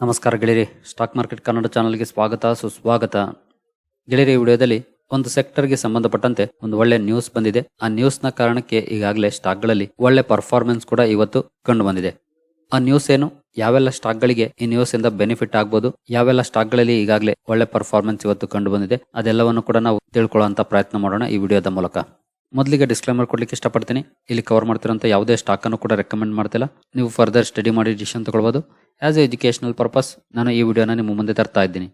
ನಮಸ್ಕಾರ ಗೆಳೆಯರಿ. Stock market Kannada ಚಾನಲ್ಗೆ ಸ್ವಾಗತ, ಸುಸ್ವಾಗತ. ಗೆಳೆಯರಿ ವಿಡಿಯೋದಲ್ಲಿ ಒಂದು ಸೆಕ್ಟರ್ಗೆ ಸಂಬಂಧಪಟ್ಟಂತೆ ಒಂದು ಒಳ್ಳೆ ನ್ಯೂಸ್ ಬಂದಿದೆ. ಆ ನ್ಯೂಸ್ನ ಕಾರಣಕ್ಕೆ ಈಗಾಗಲೇ ಸ್ಟಾಕ್ಗಳಲ್ಲಿ ಒಳ್ಳೆ ಪರ್ಫಾರ್ಮೆನ್ಸ್ ಕೂಡ ಇವತ್ತು ಕಂಡು ಬಂದಿದೆ. ಆ ನ್ಯೂಸ್ ಏನು? ಯಾವೆಲ್ಲ ಸ್ಟಾಕ್ಗಳಿಗೆ ಈ ನ್ಯೂಸ್ ಇಂದ ಬೆನಿಫಿಟ್ ಆಗ್ಬೋದು? ಯಾವೆಲ್ಲ ಸ್ಟಾಕ್ಗಳಲ್ಲಿ ಈಗಾಗಲೇ ಒಳ್ಳೆ ಪರ್ಫಾರ್ಮೆನ್ಸ್ ಇವತ್ತು ಕಂಡು ಬಂದಿದೆ? ಅದೆಲ್ಲವನ್ನು ಕೂಡ ನಾವು ತಿಳ್ಕೊಳ್ಳುವಂತ ಪ್ರಯತ್ನ ಮಾಡೋಣ ಈ ವಿಡಿಯೋದ ಮೂಲಕ. ಮೊದಲಿಗೆ ಡಿಸ್ಕ್ಲೇಮರ್ ಕೊಡ್ಲಿಕ್ಕೆ ಇಷ್ಟಪಡ್ತೀನಿ. ಇಲ್ಲಿ ಕವರ್ ಮಾಡ್ತಿರೋಂಥ ಯಾವುದೇ ಸ್ಟಾಕ್ ಅನ್ನು ಕೂಡ ರೆಕಮೆಂಡ್ ಮಾಡ್ತಿಲ್ಲ. ನೀವು ಫರ್ದರ್ ಸ್ಟಡಿ ಮಾಡಿ ಡಿಸಿಷನ್ ತಗೊಳ್ಬೋದು. ಆಸ್ ಎ ಎಜುಕೇಶನಲ್ ಪರ್ಪಸ್ ನಾನು ಈ ವಿಡಿಯೋನ ನಿಮ್ಮ ಮುಂದೆ ತರ್ತಾ ಇದ್ದೀನಿ.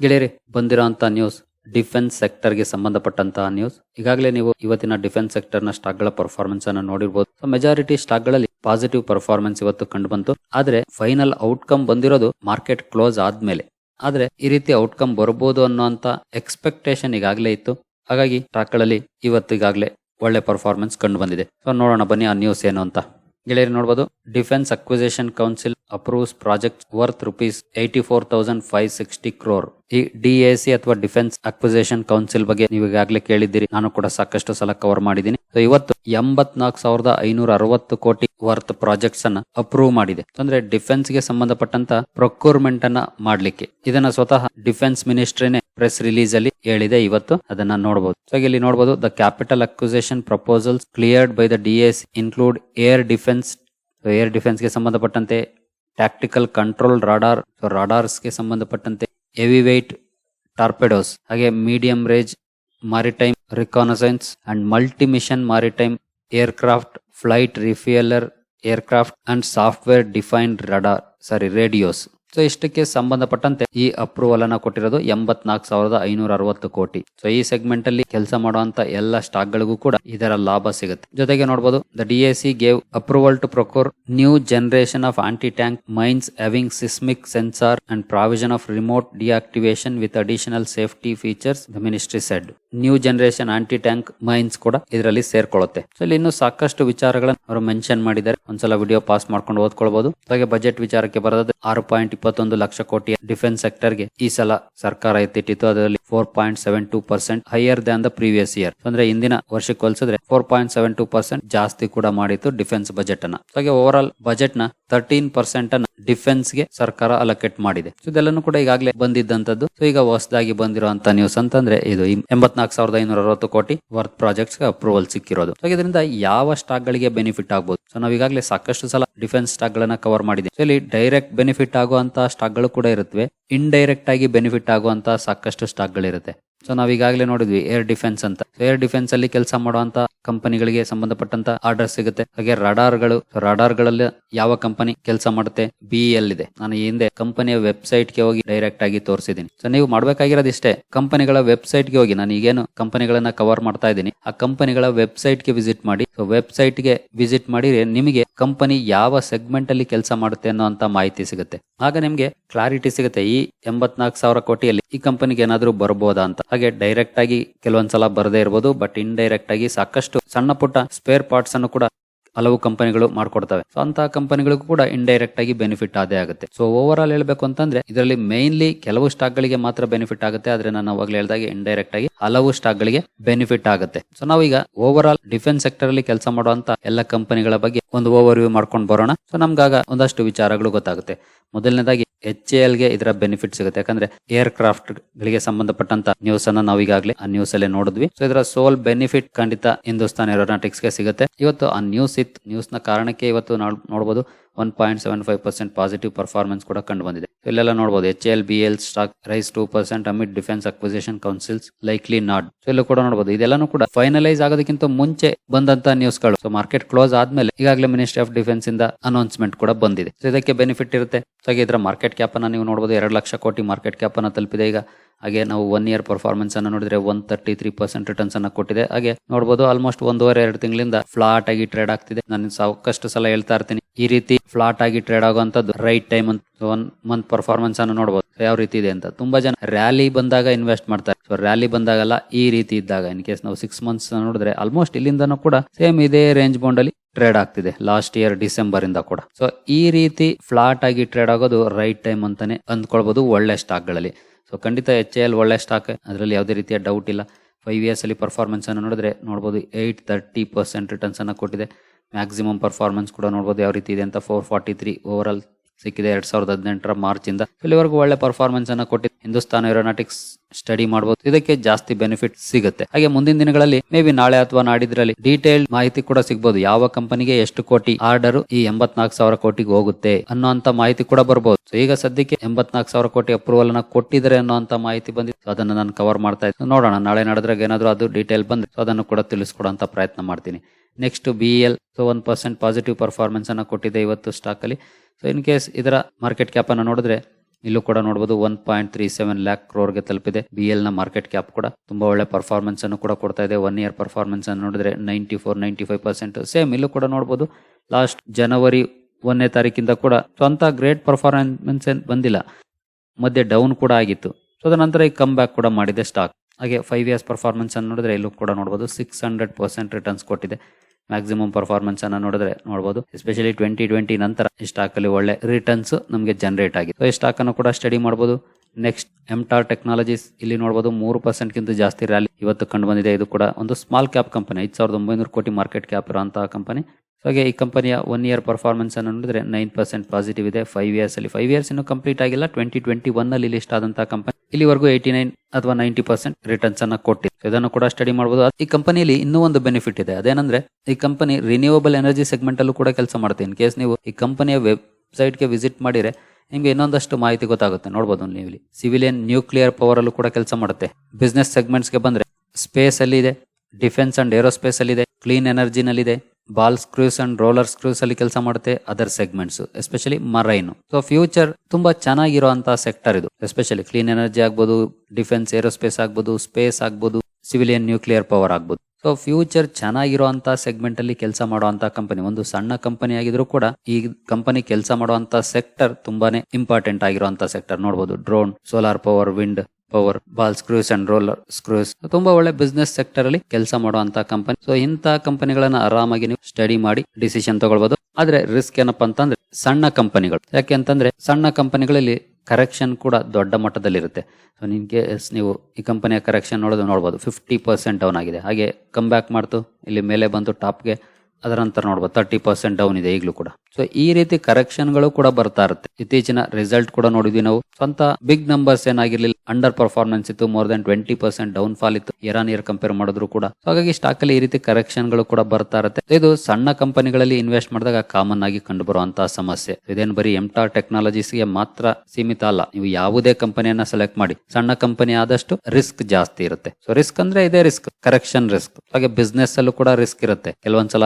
ಗೆಳೆಯರಿ ಬಂದಿರೋಂಥ ನ್ಯೂಸ್ ಡಿಫೆನ್ಸ್ ಸೆಕ್ಟರ್ಗೆ ಸಂಬಂಧಪಟ್ಟಂತಹ ನ್ಯೂಸ್ ಈಗಾಗಲೇ ನೀವು ಇವತ್ತಿನ ಡಿಫೆನ್ಸ್ ಸೆಕ್ಟರ್ನ ಸ್ಟಾಕ್ಗಳ ಪರ್ಫಾರ್ಮೆನ್ಸ್ ಅನ್ನು ನೋಡಿರ್ಬೋದು. ಸೊ ಮೆಜಾರಿಟಿ ಸ್ಟಾಕ್ಗಳಲ್ಲಿ ಪಾಸಿಟಿವ್ ಪರ್ಫಾರ್ಮೆನ್ಸ್ ಇವತ್ತು ಕಂಡು ಬಂತು. ಆದ್ರೆ ಫೈನಲ್ ಔಟ್ಕಮ್ ಬಂದಿರೋದು ಮಾರ್ಕೆಟ್ ಕ್ಲೋಸ್ ಆದ್ಮೇಲೆ. ಆದ್ರೆ, ಈ ರೀತಿ ಔಟ್ಕಮ್ ಬರಬಹುದು ಅನ್ನೋಂತ ಎಕ್ಸ್ಪೆಕ್ಟೇಷನ್ ಈಗಾಗಲೇ ಇತ್ತು. ಹಾಗಾಗಿ ಸ್ಟಾಕ್ಗಳಲ್ಲಿ ಇವತ್ತು ಈಗಾಗಲೇ ಒಳ್ಳೆ ಪರ್ಫಾರ್ಮೆನ್ಸ್ ಕಂಡು ಬಂದಿದೆ. ಸೊ ನೋಡೋಣ ಬನ್ನಿ ಆ ನ್ಯೂಸ್ ಏನು ಅಂತ. ಗೆಳೆಯರು ನೋಡಬಹುದು defence acquisition council approves project worth rupees eighty four thousand five sixty crore ಈ ಡಿಎಸಿ ಅಥವಾ ಡಿಫೆನ್ಸ್ ಅಕ್ವಿಸೇಷನ್ ಕೌನ್ಸಿಲ್ ಬಗ್ಗೆ ನೀವು ಈಗಾಗಲೇ ಕೇಳಿದ್ದೀರಿ. ನಾನು ಕೂಡ ಸಾಕಷ್ಟು ಸಲ ಕವರ್ ಮಾಡಿದ್ದೀನಿ. ಸೊ ಇವತ್ತು ಎಂಬತ್ನಾಲ್ಕು ಸಾವಿರದ ಐನೂರ ಅರವತ್ತು ಕೋಟಿ ವರ್ತ್ ಪ್ರಾಜೆಕ್ಟ್ಸ್ ಅನ್ನ ಅಪ್ರೂವ್ ಮಾಡಿದೆ. ಅಂದ್ರೆ ಡಿಫೆನ್ಸ್ಗೆ ಸಂಬಂಧಪಟ್ಟಂತ ಪ್ರೊಕ್ಯೂರ್ಮೆಂಟ್ ಅನ್ನ ಮಾಡ್ಲಿಕ್ಕೆ. ಇದನ್ನ ಸ್ವತಃ ಡಿಫೆನ್ಸ್ ಮಿನಿಸ್ಟ್ರಿನೇ ಪ್ರೆಸ್ ರಿಲೀಸ್ ಅಲ್ಲಿ ಹೇಳಿದೆ ಇವತ್ತು. ಅದನ್ನ ನೋಡಬಹುದು ಸೊ ಇಲ್ಲಿ ನೋಡಬಹುದು the capital acquisition proposals cleared by the DS include air defence air ಡಿಫೆನ್ಸ್ಗೆ ಸಂಬಂಧಪಟ್ಟಂತೆ ಟ್ಯಾಕ್ಟಿಕಲ್ ಕಂಟ್ರೋಲ್ ರಾಡಾರ್ ರಾಡಾರ್ಸ್ಗೆ ಸಂಬಂಧಪಟ್ಟಂತೆ ಹೆವಿ ವೈಟ್ ಟಾರ್ಪೆಡೋಸ್ ಹಾಗೆ medium range maritime reconnaissance and multi mission maritime aircraft flight refueller aircraft and software defined radar sorry radios so ಇಷ್ಟಕ್ಕೆ ಸಂಬಂಧಪಟ್ಟಂತೆ ಈ approval ಅನ್ನ ಕೊಟ್ಟಿರೋದು ಎಂಬತ್ನಾಲ್ಕು ಸಾವಿರದ ಐನೂರ ಅರವತ್ತು ಕೋಟಿ. ಸೊ ಈ ಸೆಗ್ಮೆಂಟ್ ಅಲ್ಲಿ ಕೆಲಸ ಮಾಡುವಂತ ಎಲ್ಲ ಸ್ಟಾಕ್ ಗಳಿಗೂ ಕೂಡ ಇದರ ಲಾಭ ಸಿಗುತ್ತೆ. ಜೊತೆಗೆ ನೋಡಬಹುದು the DAC gave approval to procure new generation of anti tank mines having seismic sensor and provision of remote deactivation with additional safety features the ministry said new generation anti tank mines ಕೂಡ ಇದರಲ್ಲಿ ಸೇರ್ಕೊಳ್ಳುತ್ತೆ. So ಇಲ್ಲಿ ಇನ್ನು ಸಾಕಷ್ಟು ವಿಚಾರಗಳನ್ನು ಅವರು mention ಮಾಡಿದ್ದಾರೆ. ಒಂದ್ಸಲ video pause ಮಾಡ್ಕೊಂಡು ಓದ್ಕೊಳ್ಬಹುದು ಹಾಗೆ ಬಜೆಟ್ ವಿಚಾರಕ್ಕೆ ಬರೋದಾದ್ರೆ ಆರು ಪಾಯಿಂಟ್ ಇಪ್ಪತ್ತೊಂದು ಲಕ್ಷ ಕೋಟಿ ಡಿಫೆನ್ಸ್ ಸೆಕ್ಟರ್ಗೆ ಈ ಸಲ ಸರ್ಕಾರ ಎತ್ತಿಟ್ಟಿತ್ತು. ಅದರಲ್ಲಿ four point seven two percent higher than the previous year ಅಂದ್ರೆ ಇಂದಿನ ವರ್ಷಕ್ಕೆ ಹೋಲಿಸಿದ್ರೆ four point seven two percent ಜಾಸ್ತಿ ಕೂಡ ಮಾಡಿತ್ತು ಡಿಫೆನ್ಸ್ ಬಜೆಟ್ ಅನ್ನ. ಹಾಗೆ ಓವರ್ ಆಲ್ ಬಜೆಟ್ನ ತರ್ಟೀನ್ ಪರ್ಸೆಂಟ್ ಅನ್ನ ಡಿಫೆನ್ಸ್ಗೆ ಸರ್ಕಾರ ಅಲೋಕೇಟ್ ಮಾಡಿದೆ. ಸೊ ಇದೆಲ್ಲನೂ ಕೂಡ ಈಗಾಗಲೇ ಬಂದಿದ್ದಂತದ್ದು. ಸೊ ಈಗ ಹೊಸದಾಗಿ ಬಂದಿರುವಂತ ನ್ಯೂಸ್ ಅಂತಂದ್ರೆ ಇದು ಎಂಬತ್ನಾಲ್ಕು ಸಾವಿರದ ಐನೂರ ಅರವತ್ತು ಕೋಟಿ ವರ್ತ್ ಪ್ರಾಜೆಕ್ಟ್ಸ್ ಅಪ್ರೂವಲ್ ಸಿಕ್ಕಿರೋದು. ಸೊ ಇದರಿಂದ ಯಾವ ಸ್ಟಾಕ್ ಗಳಿಗೆ ಬೆನಿಫಿಟ್ ಆಗಬಹುದು ಸೊ ನಾವು ಈಗಾಗಲೇ ಸಾಕಷ್ಟು ಸಲ ಡಿಫೆನ್ಸ್ ಸ್ಟಾಕ್ ಗಳನ್ನ ಕವರ್ ಮಾಡಿದೆ ಇಲ್ಲಿ ಡೈರೆಕ್ಟ್ ಬೆನಿಫಿಟ್ ಆಗುವಂತಹ ಸ್ಟಾಕ್ಗಳು ಕೂಡ ಇರುತ್ತವೆ ಇಂಡೈರೆಕ್ಟ್ ಆಗಿ ಬೆನಿಫಿಟ್ ಆಗುವಂತಹ ಸಾಕಷ್ಟು ಸ್ಟಾಕ್ ಗಳಿರುತ್ತೆ. ಸೊ ನಾವ್ ಈಗಾಗಲೇ ನೋಡಿದ್ವಿ ಏರ್ ಡಿಫೆನ್ಸ್ ಅಂತ. ಏರ್ ಡಿಫೆನ್ಸ್ ಅಲ್ಲಿ ಕೆಲಸ ಮಾಡುವಂತ ಕಂಪನಿಗಳಿಗೆ ಸಂಬಂಧಪಟ್ಟಂತ ಆರ್ಡರ್ ಸಿಗುತ್ತೆ. ಹಾಗೆ ರಡಾರ್ಗಳು ರಡಾರ್ಗಳಲ್ಲಿ ಯಾವ ಕಂಪನಿ ಕೆಲಸ ಮಾಡುತ್ತೆ ಬಿ ಎಲ್ ಇದೆ. ನಾನು ಹಿಂದೆ ಕಂಪನಿಯ ವೆಬ್ಸೈಟ್ಗೆ ಹೋಗಿ ಡೈರೆಕ್ಟ್ ಆಗಿ ತೋರಿಸಿದ್ದೀನಿ. ಸೊ ನೀವು ಮಾಡ್ಬೇಕಾಗಿರೋದು ಇಷ್ಟೇ. ಕಂಪನಿಗಳ ವೆಬ್ಸೈಟ್ಗೆ ಹೋಗಿ, ನಾನು ಈಗೇನು ಕಂಪನಿಗಳನ್ನ ಕವರ್ ಮಾಡ್ತಾ ಇದ್ದೀನಿ, ಆ ಕಂಪನಿಗಳ ವೆಬ್ಸೈಟ್ಗೆ ವಿಸಿಟ್ ಮಾಡಿ ಸೊ ವೆಬ್ಸೈಟ್ಗೆ ವಿಸಿಟ್ ಮಾಡಿ ನಿಮಗೆ ಕಂಪನಿ ಯಾವ ಸೆಗ್ಮೆಂಟ್ ಅಲ್ಲಿ ಕೆಲಸ ಮಾಡುತ್ತೆ ಅನ್ನೋ ಮಾಹಿತಿ ಸಿಗುತ್ತೆ. ಆಗ ನಿಮ್ಗೆ ಕ್ಲಾರಿಟಿ ಸಿಗುತ್ತೆ. ಈ ಎಂಬತ್ನಾಲ್ಕು ಸಾವಿರ ಕೋಟಿಯಲ್ಲಿ ಈ ಕಂಪನಿಗೆ ಏನಾದರೂ ಬರಬಹುದಾ ಅಂತ. ಹಾಗೆ ಡೈರೆಕ್ಟ್ ಆಗಿ ಕೆಲವೊಂದ್ಸಲ ಬರದೇ ಇರಬಹುದು ಬಟ್ ಇಂಡೈರೆಕ್ಟ್ ಆಗಿ ಸಾಕಷ್ಟು ಸಣ್ಣ ಪುಟ್ಟ ಸ್ಪೇರ್ ಪಾರ್ಟ್ಸ್ ಅನ್ನು ಕೂಡ ಹಲವು ಕಂಪನಿಗಳು ಮಾಡ್ಕೊಡ್ತವೆ. ಸೊ ಅಂತ ಕಂಪನಿಗಳಿಗೂ ಕೂಡ ಇಂಡೈರೆಕ್ಟ್ ಆಗಿ ಬೆನಿಫಿಟ್ ಆದೇ ಆಗುತ್ತೆ. ಸೊ ಓವರ್ ಆಲ್ ಹೇಳಬೇಕು ಅಂತಂದ್ರೆ, ಇದರಲ್ಲಿ ಮೇನ್ಲಿ ಕೆಲವು ಸ್ಟಾಕ್ ಗಳಿಗೆ ಮಾತ್ರ ಬೆನಿಫಿಟ್ ಆಗುತ್ತೆ, ಆದ್ರೆ ನಾನು ಅವಾಗಲೇ ಹೇಳಿದಾಗ ಇಂಡೈರೆಕ್ಟ್ ಆಗಿ ಹಲವು ಸ್ಟಾಕ್ ಗಳಿಗೆ ಬೆನಿಫಿಟ್ ಆಗುತ್ತೆ. ಸೊ ನಾವೀಗ ಓವರ್ ಆಲ್ ಡಿಫೆನ್ಸ್ ಸೆಕ್ಟರ್ ಅಲ್ಲಿ ಕೆಲಸ ಮಾಡುವಂತ ಎಲ್ಲ ಕಂಪನಿಗಳ ಬಗ್ಗೆ ಒಂದು ಓವರ್ ವ್ಯೂ ಮಾಡ್ಕೊಂಡು ಬರೋಣ. ಸೊ ನಮ್ಗಾಗ ಒಂದಷ್ಟು ವಿಚಾರಗಳು ಗೊತ್ತಾಗುತ್ತೆ. ಮೊದಲನೇದಾಗಿ ಎಚ್ ಎಲ್ಗೆ ಇದರ ಬೆನಿಫಿಟ್ ಸಿಗುತ್ತೆ. ಯಾಕಂದ್ರೆ ಏರ್ ಕ್ರಾಫ್ಟ್ ಗಳಿಗೆ ಸಂಬಂಧಪಟ್ಟಂತ ನ್ಯೂಸ್ ಅನ್ನ ನಾವು ಈಗಾಗಲೇ ಆ ನ್ಯೂಸ್ ಅಲ್ಲೇ ನೋಡಿದ್ವಿ. ಸೊ ಇದರ ಸೋಲ್ ಬೆನಿಫಿಟ್ ಖಂಡಿತ ಹಿಂದೂಸ್ತಾನ್ ಏರೋನಾಟಿಕ್ಸ್ಗೆ ಸಿಗುತ್ತೆ. ಇವತ್ತು ಆ ನ್ಯೂಸ್ ಇತ್ತು ನ್ಯೂಸ್ನ ಕಾರಣಕ್ಕೆ ಇವತ್ತು ನೋಡಬಹುದು one point seven five percent positive performance ಕೂಡ ಕಂಡು ಬಂದಿದೆ. ಇಲ್ಲೆಲ್ಲ ನೋಡಬಹುದು H L B L stock rise two percent amid defence acquisition councils likely not ಇಲ್ಲೂ ಕೂಡ ನೋಡಬಹುದು ಇದೆಲ್ಲಾನು ಕೂಡ ಫೈನಲೈಸ್ ಆಗೋದಕ್ಕಿಂತ ಮುಂಚೆ ಬಂದಂತ ನ್ಯೂಸ್ಗಳು ಸೊ ಮಾರ್ಕೆಟ್ ಕ್ಲೋಸ್ ಆದ್ಮೇಲೆ ಈಗಾಗಲೇ ಮಿನಿಸ್ಟ್ರಿ ಆಫ್ ಡಿಫೆನ್ಸ್ ಇಂದ ಅನೌನ್ಸ್ಮೆಂಟ್ ಕೂಡ ಬಂದಿದೆ. ಇದಕ್ಕೆ ಬೆನಿಫಿಟ್ ಇರುತ್ತೆ. ಸೊ ಇದರ ಮಾರ್ಕೆಟ್ ಕ್ಯಾಪ್ ಅನ್ನ ನೀವು ನೋಡಬಹುದು ಎರಡು ಲಕ್ಷ ಕೋಟಿ ಮಾರ್ಕೆಟ್ ಕ್ಯಾಪ್ ಅನ್ನ ತಲುಪಿದೆ. ಈಗ ಹಾಗೆ ನಾವು ಒನ್ ಇಯರ್ ಪರ್ಫಾರ್ಮೆನ್ಸ್ ಅನ್ನು ನೋಡಿದ್ರೆ one thirty three percent returns ಅನ್ನ ಕೊಟ್ಟಿದೆ. ಹಾಗೆ ನೋಡಬಹುದು ಆಲ್ಮೋಸ್ಟ್ ಒಂದೂವರೆ, ಎರಡು ತಿಂಗಳಿಂದ ಫ್ಲಾಟ್ ಆಗಿ ಟ್ರೇಡ್ ಆಗ್ತಿದೆ. ನಾನು ಸಾಕಷ್ಟು ಸಲ ಹೇಳ್ತಾ ಇರ್ತೀನಿ. ಈ ರೀತಿ ಫ್ಲಾಟ್ ಆಗಿ ಟ್ರೇಡ್ ಆಗುವಂತದ್ದು ರೈಟ್ ಟೈಮ್ ಅಂತ ಒನ್ ಮಂತ್ ಪರ್ಫಾರ್ಮೆನ್ಸ್ ಅನ್ನು ನೋಡಬಹುದು ಯಾವ ರೀತಿ ಇದೆ ಅಂತ. ತುಂಬಾ ಜನ ರ್ಯಾಲಿ ಬಂದಾಗ ಇನ್ವೆಸ್ಟ್ ಮಾಡ್ತಾರೆ. ಸೊ ರ್ಯಾಲಿ ಬಂದಾಗಲ್ಲ ಈ ರೀತಿ ಇದ್ದಾಗ ಇನ್ ಕೇಸ್ ನಾವು ಸಿಕ್ಸ್ ಮಂತ್ಸ್ ನೋಡಿದ್ರೆ ಆಲ್ಮೋಸ್ಟ್ ಇಲ್ಲಿಂದನೂ ಕೂಡ ಸೇಮ್ ಇದೇ ರೇಂಜ್ ಬೌಂಡ್ ಅಲ್ಲಿ ಟ್ರೇಡ್ ಆಗ್ತಿದೆ. ಲಾಸ್ಟ್ ಇಯರ್ ಡಿಸೆಂಬರ್ ಇಂದ ಕೂಡ. ಸೊ ಈ ರೀತಿ ಫ್ಲಾಟ್ ಆಗಿ ಟ್ರೇಡ್ ಆಗೋದು ರೈಟ್ ಟೈಮ್ ಅಂತಾನೆ ಅಂದ್ಕೊಳ್ಬಹುದು ಒಳ್ಳೆ ಸ್ಟಾಕ್ಗಳಲ್ಲಿ. ಸೊ ಖಂಡಿತ ಎಚ್ ಎಲ್ ಒಳ್ಳೆ ಸ್ಟಾಕ್ ಅದರಲ್ಲಿ ಯಾವುದೇ ರೀತಿಯ ಡೌಟ್ ಇಲ್ಲ. ಫೈವ್ ಇಯರ್ಸ್ ಅಲ್ಲಿ ಪರ್ಫಾರ್ಮೆನ್ಸ್ ಅನ್ನು ನೋಡಿದ್ರೆ ನೋಡಬಹುದು ಏಯ್ಟ್ ತರ್ಟಿ ಪರ್ಸೆಂಟ್ ರಿಟರ್ನ್ಸ್ ಅನ್ನ ಕೊಟ್ಟಿದೆ. ಮ್ಯಾಕ್ಸಿಮಮ್ ಪರ್ಫಾರ್ಮೆನ್ಸ್ ಕೂಡ ನೋಡಬಹುದು ಯಾವ ರೀತಿ ಇದೆ ಅಂತ four forty three overall ಸಿಕ್ಕಿದೆ ಎರಡ್ ಸಾವಿರದ ಹದಿನೆಂಟರ ಮಾರ್ಚ್ ಇಂದ ಇಲ್ಲಿವರೆಗೂ ಒಳ್ಳೆ ಪರ್ಫಾರ್ಮೆನ್ಸ್ ಅನ್ನ ಕೊಟ್ಟಿದೆ ಹಿಂದೂಸ್ತಾನ್ ಏರೋನಾಟಿಕ್ಸ್ ಸ್ಟಡಿ ಮಾಡಬಹುದು ಇದಕ್ಕೆ ಜಾಸ್ತಿ ಬೆನಿಫಿಟ್ ಸಿಗುತ್ತೆ. ಹಾಗೆ ಮುಂದಿನ ದಿನಗಳಲ್ಲಿ ಮೇ ಬಿ ನಾಳೆ ಅಥವಾ ನಾಡಿದ್ರಲ್ಲಿ ಡೀಟೇಲ್ ಮಾಹಿತಿ ಕೂಡ ಸಿಗಬಹುದು ಯಾವ ಕಂಪನಿಗೆ ಎಷ್ಟು ಕೋಟಿ ಆರ್ಡರ್ ಈ ಎಂಬತ್ನಾಲ್ಕು ಸಾವಿರ ಕೋಟಿಗೆ ಹೋಗುತ್ತೆ ಅನ್ನೋಂತ ಮಾಹಿತಿ ಕೂಡ ಬರಬಹುದು ಈಗ ಸದ್ಯಕ್ಕೆ ಎಂಬತ್ನಾಲ್ಕು ಸಾವಿರ ಕೋಟಿ ಅಪ್ರೂವಲ್ ಅನ್ನ ಕೊಟ್ಟಿದ್ದಾರೆ ಅನ್ನೋಂತ ಮಾಹಿತಿ So, ಅದನ್ನ ನಾನು ಕವರ್ ಮಾಡ್ತಾ ಇದ್ದೀನಿ ನೋಡೋಣ. ನಾಳೆ ನಡೆದ್ರಾಗ ಏನಾದರೂ ಅದು ಡೀಟೇಲ್ ಬಂದ್ರೆ. ಅದನ್ನು ಕೂಡ ತಿಳಿಸ್ಕೊಡೋಂತ ಪ್ರಯತ್ನ ಮಾಡ್ತೀನಿ. Next B L so one percent positive performance ಅನ್ನು ಕೊಟ್ಟಿದೆ ಇವತ್ತು ಸ್ಟಾಕ್ ಅಲ್ಲಿ. ಸೊ ಇನ್ ಕೇಸ್ ಇದರ ಮಾರ್ಕೆಟ್ ಕ್ಯಾಪ್ ಅನ್ನು ನೋಡಿದ್ರೆ, ಇಲ್ಲೂ ಕೂಡ ನೋಡಬಹುದು one point three seven lakh ಕ್ರೋರ್ಗೆ ತಲುಪಿದೆ. ಬಿ ಎಲ್ನ ಮಾರ್ಕೆಟ್ ಕ್ಯಾಪ್ ಕೂಡ ತುಂಬಾ ಒಳ್ಳೆ ಪರ್ಫಾರ್ಮೆನ್ಸ್ ಅನ್ನು ಕೂಡ ಕೊಡ್ತಾ ಇದೆ. ಒನ್ ಇಯರ್ ಪರ್ಫಾರ್ಮೆನ್ಸ್ ಅನ್ನು ನೋಡಿದ್ರೆ ninety four ninety five percent same ಇಲ್ಲೂ ಕೂಡ ನೋಡಬಹುದು ಲಾಸ್ಟ್ ಜನವರಿ ಒಂದನೇ ತಾರೀಕಿಂದ ಕೂಡ ಸ್ವಂತ ಗ್ರೇಟ್ ಪರ್ಫಾರ್ಮೆನ್ಸ್ ಬಂದಿಲ್ಲ. ಮಧ್ಯೆ ಡೌನ್ ಕೂಡ ಆಗಿತ್ತು. ಸೊ ಅದ ನಂತರ ಈ ಕಮ್ ಬ್ಯಾಕ್ ಕೂಡ ಮಾಡಿದೆ ಸ್ಟಾಕ್ ಹಾಗೆ ಫೈವ್ ಇಯರ್ಸ್ ಪರ್ಫಾರ್ಮೆನ್ಸ್ ಅನ್ನು ನೋಡಿದ್ರೆ ಇಲ್ಲೂ ಕೂಡ ನೋಡಬಹುದು ಸಿಕ್ಸ್ ಹಂಡ್ರೆಡ್ ಪರ್ಸೆಂಟ್ ರಿಟರ್ನ್ಸ್ ಕೊಟ್ಟಿದೆ. ಮ್ಯಾಕ್ಸಿಮಮ್ ಪರ್ಫಾರ್ಮೆನ್ಸ್ ಅನ್ನ ನೋಡಿದ್ರೆ ನೋಡಬಹುದು ಎಸ್ಪೆಷಲಿ ಟ್ವೆಂಟಿ ಟ್ವೆಂಟಿ ನಂತರ ಈ ಸ್ಟಾಕ್ ಅಲ್ಲಿ ಒಳ್ಳೆ ರಿಟರ್ನ್ಸ್ ನಮಗೆ ಜನರೇಟ್ ಆಗಿದೆ. ಈ ಸ್ಟಾಕ್ ಅನ್ನು ಕೂಡ ಸ್ಟಡಿ ಮಾಡಬಹುದು ನೆಕ್ಸ್ಟ್ ಎಂಟಾರ್ ಟೆಕ್ನಾಲಜೀಸ್ ಇಲ್ಲಿ ನೋಡಬಹುದು ಮೂರು ಪರ್ಸೆಂಟ್ ಗಿಂತ ಜಾಸ್ತಿ ರ್ಯಾಲಿ ಇವತ್ತು ಕಂಡು ಬಂದಿದೆ. ಇದು ಕೂಡ ಒಂದು ಸ್ಮಾಲ್ ಕ್ಯಾಪ್ ಕಂಪನಿ ಐದು ಸಾವಿರದ ಒಂಬೈನೂರು ಕೋಟಿ ಮಾರ್ಕೆಟ್ ಕ್ಯಾಪ್ ಇರುವಂತಹ ಕಂಪನಿ ಹಾಗೆ ಈ ಕಂಪನಿಯ ಒನ್ ಇಯರ್ ಪರ್ಫಾರ್ಮೆನ್ಸ್ ಅನ್ನು ನೋಡಿದ್ರೆ ನೈನ್ ಪರ್ಸೆಂಟ್ ಪಾಸಿಟಿವ್ ಇದೆ. ಫೈವ್ ಇಯರ್ಸ್ ಅಲ್ಲಿ ಫೈವ್ ಇಯರ್ಸ್ ಇನ್ನು ಕಂಪ್ಲೀಟ್ ಆಗಿಲ್ಲ. ಟ್ವೆಂಟಿ ಟ್ವೆಂಟಿ ಒನ್ ಅಲ್ಲಿ ಲಿಸ್ಟ್ ಆದಂತಹ ಕಂಪನಿ ಇಲ್ಲಿವರೆಗೂ ಏಯ್ಟಿ ನೈನ್ ಅಥವಾ ನೈಂಟಿ ಪರ್ಸೆಂಟ್ ರಿಟರ್ನ್ಸ್ ಅನ್ನ ಕೊಟ್ಟಿದೆ. ಇದನ್ನು ಕೂಡ ಸ್ಟಡಿ ಮಾಡಬಹುದು ಈ ಕಂಪನಿಯಲ್ಲಿ ಇನ್ನೂ ಒಂದು ಬೆನಿಫಿಟ್ ಇದೆ. ಅದೇನಂದ್ರೆ, ಈ ಕಂಪನಿ ರಿನ್ಯೂವಬಲ್ ಎನರ್ಜಿ ಸೆಗ್ಮೆಂಟ್ ಅಲ್ಲೂ ಕೂಡ ಕೆಲಸ ಮಾಡುತ್ತೆ ಇನ್ ಕೇಸ್ ನೀವು ಈ ಕಂಪನಿಯ ವೆಬ್ಸೈಟ್ ಗೆ ವಿಸಿಟ್ ಮಾಡಿದರೆ ನಿಮಗೆ ಇನ್ನೊಂದಷ್ಟು ಮಾಹಿತಿ ಗೊತ್ತಾಗುತ್ತೆ. ನೋಡ್ಬೋದು ನೀವು ಇಲ್ಲಿ. ಸಿವಿಲಿಯನ್ ನ್ಯೂಕ್ಲಿಯರ್ ಪವರ್ ಅಲ್ಲೂ ಕೂಡ ಕೆಲಸ ಮಾಡುತ್ತೆ. ಬಿಸ್ನೆಸ್ ಸೆಗ್ಮೆಂಟ್ಸ್ಗೆ ಬಂದ್ರೆ ಸ್ಪೇಸ್ ಅಲ್ಲಿ ಇದೆ ಡಿಫೆನ್ಸ್ ಅಂಡ್ ಏರೋಸ್ಪೇಸ್ ಅಲ್ಲಿ ಇದೆ clean ಎನರ್ಜಿನಲ್ಲಿದೆ ball screws and roller screws ಅಲ್ಲಿ ಕೆಲಸ ಮಾಡುತ್ತೆ other segments especially marine so future ತುಂಬಾ ಚೆನ್ನಾಗಿರುವಂತಹ ಸೆಕ್ಟರ್ ಇದು. ಎಸ್ಪೆಷಲಿ ಕ್ಲೀನ್ ಎನರ್ಜಿ ಆಗ್ಬೋದು ಡಿಫೆನ್ಸ್ ಏರೋಸ್ಪೇಸ್ ಆಗ್ಬೋದು ಸ್ಪೇಸ್ ಆಗ್ಬೋದು ಸಿವಿಲಿಯನ್ ನ್ಯೂಕ್ಲಿಯರ್ ಪವರ್ ಆಗ್ಬೋದು. ಸೊ ಫ್ಯೂಚರ್ ಚೆನ್ನಾಗಿರುವಂತಹ ಸೆಗ್ಮೆಂಟ್ ಅಲ್ಲಿ ಕೆಲಸ ಮಾಡುವಂತ ಕಂಪನಿ ಒಂದು ಸಣ್ಣ ಕಂಪನಿ ಆಗಿದ್ರು ಕೂಡ ಈ ಕಂಪನಿ ಕೆಲಸ ಮಾಡುವಂತ ಸೆಕ್ಟರ್ ತುಂಬಾನೇ ಇಂಪಾರ್ಟೆಂಟ್ ಆಗಿರುವಂತ ಸೆಕ್ಟರ್ ನೋಡಬಹುದು drone solar power wind power ball screws and roller screws ತುಂಬಾ ಒಳ್ಳೆ ಬಿಸ್ನೆಸ್ ಸೆಕ್ಟರ್ ಅಲ್ಲಿ ಕೆಲಸ ಮಾಡುವಂತ ಕಂಪನಿ ಸೊ ಇಂತ ಕಂಪನಿಗಳನ್ನ ಆರಾಮಾಗಿ ನೀವು ಸ್ಟಡಿ ಮಾಡಿ ಡಿಸಿಷನ್ ತಗೊಳ್ಬಹುದು ಆದ್ರೆ ರಿಸ್ಕ್ ಏನಪ್ಪಾ ಅಂತಂದ್ರೆ ಸಣ್ಣ ಕಂಪನಿಗಳು ಯಾಕೆ ಅಂತಂದ್ರೆ ಸಣ್ಣ ಕಂಪನಿಗಳಲ್ಲಿ ಕರೆಕ್ಷನ್ ಕೂಡ ದೊಡ್ಡ ಮಟ್ಟದಲ್ಲಿರುತ್ತೆ. ಸೊ ಇನ್ ಕೇಸ್ ನೀವು ಈ ಕಂಪನಿಯ ಕರೆಕ್ಷನ್ ನೋಡೋದು ನೋಡ್ಬೋದು. ಫಿಫ್ಟಿ ಪರ್ಸೆಂಟ್ ಡೌನ್ ಆಗಿದೆ. ಹಾಗೆ ಕಮ್ ಬ್ಯಾಕ್ ಮಾಡ್ತು. ಇಲ್ಲಿ ಮೇಲೆ ಬಂತು ಟಾಪ್ಗೆ ಅದರ ನಂತರ ನೋಡ್ಬೋದು ತರ್ಟಿ ಪರ್ಸೆಂಟ್ ಡೌನ್ ಇದೆ ಈಗಲೂ ಕೂಡ. ಸೊ ಈ ರೀತಿ ಕರೆಕ್ಷನ್ಗಳು ಕೂಡ ಬರ್ತಾ ಇರುತ್ತೆ. ಇತ್ತೀಚಿನ ರಿಸಲ್ಟ್ ಕೂಡ ನೋಡಿದ್ವಿ ನಾವು. ಸ್ವಂತ ಬಿಗ್ ನಂಬರ್ಸ್ ಏನಾಗಿರ್ಲಿಲ್ಲ ಅಂಡರ್ ಪರ್ಫಾರ್ಮೆನ್ಸ್ ಇತ್ತು more than twenty percent down fall ಇತ್ತು ಇಯರ್ ಆನ್ ಇಯರ್ ಕಂಪೇರ್ ಮಾಡಿದ್ರು ಕೂಡ. ಹಾಗಾಗಿ ಸ್ಟಾಕ್ ಅಲ್ಲಿ ಈ ರೀತಿ ಕರೆಕ್ಷನ್ಗಳು ಕೂಡ ಬರ್ತಾ ಇರುತ್ತೆ. ಇದು ಸಣ್ಣ ಕಂಪನಿಗಳಲ್ಲಿ ಇನ್ವೆಸ್ಟ್ ಮಾಡಿದಾಗ ಕಾಮನ್ ಆಗಿ ಕಂಡು ಬರುವಂತಹ ಸಮಸ್ಯೆ ಇದೇನು ಬರೀ ಎಂಟಾರ್ ಟೆಕ್ನಾಲಜೀಸ್ಗೆ ಮಾತ್ರ ಸೀಮಿತ ಅಲ್ಲ. ನೀವು ಯಾವುದೇ ಕಂಪನಿಯನ್ನ ಸೆಲೆಕ್ಟ್ ಮಾಡಿ, ಸಣ್ಣ ಕಂಪನಿ ಆದಷ್ಟು ರಿಸ್ಕ್ ಜಾಸ್ತಿ ಇರುತ್ತೆ. ಸೊ ರಿಸ್ಕ್ ಅಂದ್ರೆ ಇದೇ ರಿಸ್ಕ್ ಕರೆಕ್ಷನ್ ರಿಸ್ಕ್ ಹಾಗೆ ಬಿಸ್ನೆಸ್ ಅಲ್ಲೂ ಕೂಡ ರಿಸ್ಕ್ ಇರುತ್ತೆ. ಕೆಲವೊಂದ್ಸಲ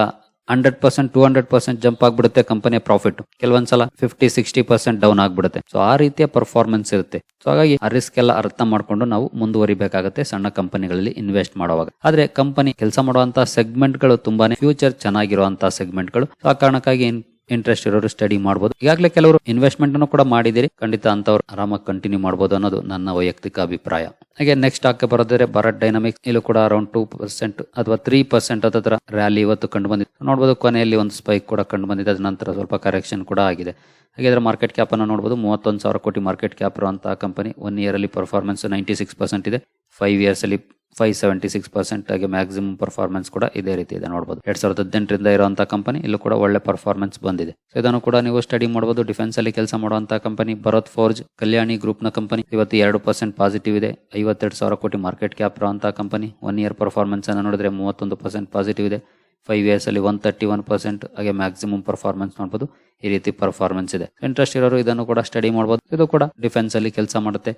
hundred percent, two hundred percent jump ಆಗ್ಬಿಡುತ್ತೆ ಕಂಪನಿಯ ಪ್ರಾಫಿಟ್. ಕೆಲವೊಂದ್ಸಲ ಫಿಫ್ಟಿ, ಸಿಕ್ಸ್ಟಿ ಪರ್ಸೆಂಟ್ ಡೌನ್ ಆಗ್ಬಿಡುತ್ತೆ. ಸೊ ಆ ರೀತಿಯ ಪರ್ಫಾರ್ಮೆನ್ಸ್ ಇರುತ್ತೆ. ಸೊ ಹಾಗಾಗಿ ಆ ರಿಸ್ಕ್ ಎಲ್ಲ ಅರ್ಥ ಮಾಡ್ಕೊಂಡು ನಾವು ಮುಂದುವರಿಬೇಕಾಗುತ್ತೆ ಸಣ್ಣ ಕಂಪನಿಗಳಲ್ಲಿ ಇನ್ವೆಸ್ಟ್ ಮಾಡುವಾಗ. ಆದ್ರೆ, ಕಂಪನಿ ಕೆಲಸ ಮಾಡುವಂತಹ ಸೆಗ್ಮೆಂಟ್ಗಳು ತುಂಬಾನೇ ಫ್ಯೂಚರ್ ಚೆನ್ನಾಗಿರುವಂತಹ ಸೆಗ್ಮೆಂಟ್ಗಳು. ಆ ಕಾರಣಕ್ಕಾಗಿ ಇಂಟ್ರೆಸ್ಟ್ ಇರೋರು ಸ್ಟಡಿ ಮಾಡಬಹುದು ಈಗಾಗಲೇ ಕೆಲವರು ಇನ್ವೆಸ್ಟ್ಮೆಂಟ್ ಅನ್ನು ಕೂಡ ಮಾಡಿದಿರಿ ಖಂಡಿತ ಅಂತವ್ರು ಆರಾಮಾಗಿ ಕಂಟಿನ್ಯೂ ಮಾಡಬಹುದು ಅನ್ನೋದು ನನ್ನ ವೈಯಕ್ತಿಕ ಅಭಿಪ್ರಾಯ. ಹಾಗೆ ನೆಕ್ಸ್ಟ್ ಹಾಕಿ ಬರೋದ್ರೆ ಭಾರತ್ ಡೈನಾಮಿಕ್ಸ್ ಇಲ್ಲೂ ಕೂಡ ಅರೌಂಡ್ ಟೂ ಪರ್ಸೆಂಟ್ ಅಥವಾ ತ್ರೀ ಪರ್ಸೆಂಟ್ ಹತ್ರ ರ್ಯಾಲಿ ಇವತ್ತು ಕಂಡು ಬಂದಿದೆ. ನೋಡಬಹುದು ಕೊನೆಯಲ್ಲಿ ಒಂದು ಸ್ಪೈಕ್ ಕೂಡ ಕಂಡು ಬಂದಿದೆ. ಅದ ನಂತರ ಸ್ವಲ್ಪ ಕರೆಕ್ಷನ್ ಕೂಡ ಆಗಿದೆ. ಹಾಗೆ ಅದರ ಮಾರ್ಕೆಟ್ ಕ್ಯಾಪ್ ಅನ್ನು ನೋಡಬಹುದು ಮೂವತ್ತೊಂದು ಸಾವಿರ ಕೋಟಿ ಮಾರ್ಕೆಟ್ ಕ್ಯಾಪ್ ಇರುವಂತಹ ಕಂಪನಿ ಒನ್ ಇಯರ್ ಅಲ್ಲಿ ಪರ್ಫಾರ್ಮೆನ್ಸ್ ನೈಂಟಿ ಸಿಕ್ಸ್ ಪರ್ಸೆಂಟ್ ಇದೆ. ಫೈವ್ ಇಯರ್ಸಲ್ಲಿ ಫೈವ್ ಸೆವೆಂಟಿ ಸಿಕ್ಸ್ ಪರ್ಸೆಂಟ್ ಹಾಗೆ ಮ್ಯಾಕ್ಸಿಮಮ್ ಪರ್ಫಾರ್ಮೆನ್ಸ್ ಕೂಡ ಇದೇ ರೀತಿ ಇದೆ ನೋಡಬಹುದು ಎರಡ್ ಸಾವಿರದ ಹದಿನೆಂಟರಿಂದ ಇರುವಂತಹ ಕಂಪನಿ ಇಲ್ಲೂ ಕೂಡ ಒಳ್ಳೆ ಪರ್ಫಾರ್ಮೆನ್ಸ್ ಬಂದಿದೆ. ಸೊ ಇದನ್ನು ಕೂಡ ನೀವು ಸ್ಟಡಿ ಮಾಡಬಹುದು ಡಿಫೆನ್ಸ್ ಅಲ್ಲಿ ಕೆಲಸ ಮಾಡುವಂತಹ ಕಂಪನಿ ಭರತ್ ಫೋರ್ಜ್ ಕಲ್ಯಾಣಿ ಗ್ರೂಪ್ನ ಕಂಪನಿ ಇವತ್ತು ಎರಡು ಪರ್ಸೆಂಟ್ ಪಾಸಿಟಿವ್ ಇದೆ. ಐವತ್ತೆರಡು ಸಾವಿರ ಕೋಟಿ ಮಾರ್ಕೆಟ್ ಕ್ಯಾಪ್ ಇರುವಂತಹ ಕಂಪನಿ ಒನ್ ಇಯರ್ ಪರ್ಫಾರ್ಮೆನ್ಸ್ ಅನ್ನು ನೋಡಿದ್ರೆ ಮೂವತ್ತೊಂದು ಪರ್ಸೆಂಟ್ ಪಾಸಿಟಿವ್ ಇದೆ. ಫೈವ್ ಇಯರ್ಸ್ ಅಲ್ಲಿ ಒನ್ ತರ್ಟಿ ಒನ್ ಪರ್ಸೆಂಟ್ ಹಾಗೆ ಮ್ಯಾಕ್ಸಿಮಮ್ ಪರ್ಫಾರ್ಮೆನ್ಸ್ ನೋಡಬಹುದು ಈ ರೀತಿ ಪರ್ಫಾರ್ಮೆನ್ಸ್ ಇದೆ. ಇಂಟ್ರೆಸ್ಟ್ ಇರೋರು ಇದನ್ನು ಕೂಡ ಸ್ಟಡಿ ಮಾಡಬಹುದು ಇದು ಕೂಡ ಡಿಫೆನ್ಸ್ ಅಲ್ಲಿ ಕೆಲಸ ಮಾಡುತ್ತೆ.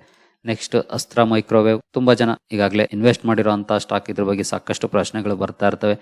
ನೆಕ್ಸ್ಟ್ ಅಸ್ತ್ರ ಮೈಕ್ರೋವೇವ್ ತುಂಬಾ ಜನ ಈಗಾಗಲೇ ಇನ್ವೆಸ್ಟ್ ಮಾಡಿರುವಂತಹ ಸ್ಟಾಕ್ ಇದ್ರ ಬಗ್ಗೆ ಸಾಕಷ್ಟು ಪ್ರಶ್ನೆಗಳು ಬರ್ತಾ ಇರ್ತವೆ.